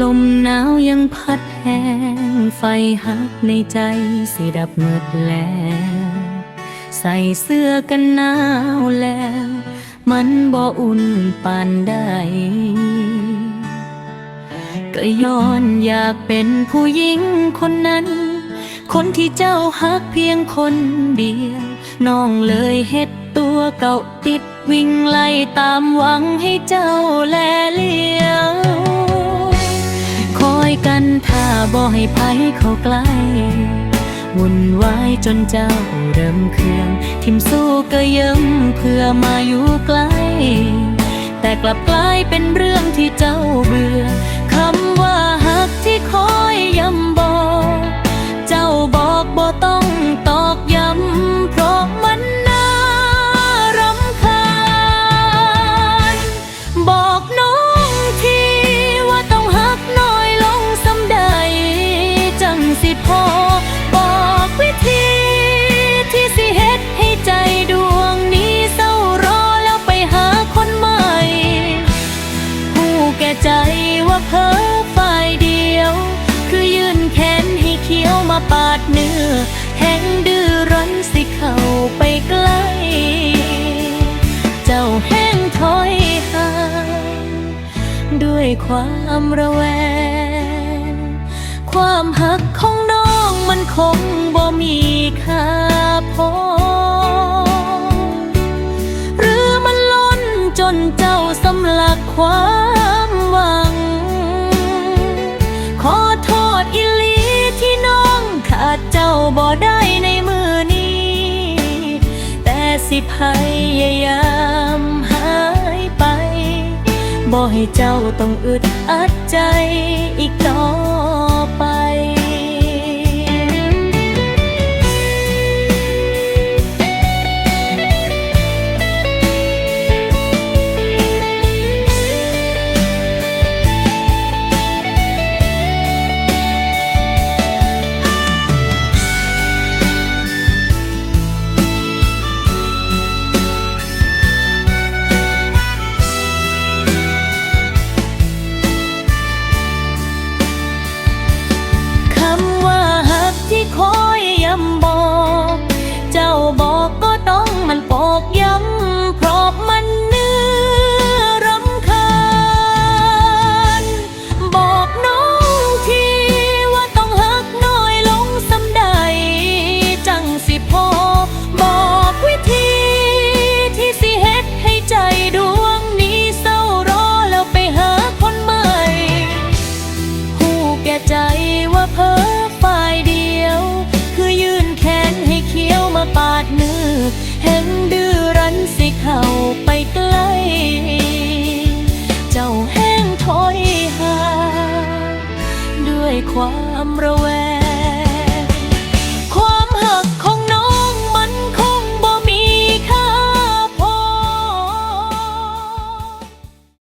ลมหนาวยังพัดแห้ง ไฟหักในใจสิดับหมดแล้ว ใส่เสื้อกันหนาวแล้ว มันบ่อุ่นปานใด ก็ย้อนอยากเป็นผู้หญิงคนนั้น คนที่เจ้าฮักเพียงคนเดียว น้องเลยเฮ็ดตัวเก่าติดวิ่งไล่ตามหวังให้เจ้าแลเลี้ยว อยกันถ้าบ่ให้ไผเข้าใกล้วุ่นวายจนเจ้าเริ่มเครื่อง ทิมสู้ก็ย้มเพื่อมาอยู่ใกล้ แต่กลับกลายเป็นเรื่องที่เจ้าเบื่อ บอกวิธีที่สิเฮ็ดให้ใจดวงนี้เศร้ารอแล้วไปหาคนใหม่ผู้แก่ใจว่าเพ้อฝ่ายเดียว คือยืนแขนให้เคี้ยวมาปาดเนื้อแห้งดื้อรั้นสิเข้าไปใกล้เจ้าแห้งถอยห่างด้วยความระแวงความหักของ คงบ่มีค่าพอ หรือมันล้นจนเจ้าสำลักความหวัง ขอโทษอิลีที่น้องขาดเจ้าบ่ได้ในมือนี้ แต่สิพยายามหายไป บ่ให้เจ้าต้องอึดอัดใจอีกต่อไป แก่ใจว่าเพ้อฝ่ายเดียว คือยืนแขนให้เคี้ยวมาปาดเนื้อเห็นดื้อรั้นสิเข้าไปใกล้เจ้าแห้งถอยห่างด้วยความระแวง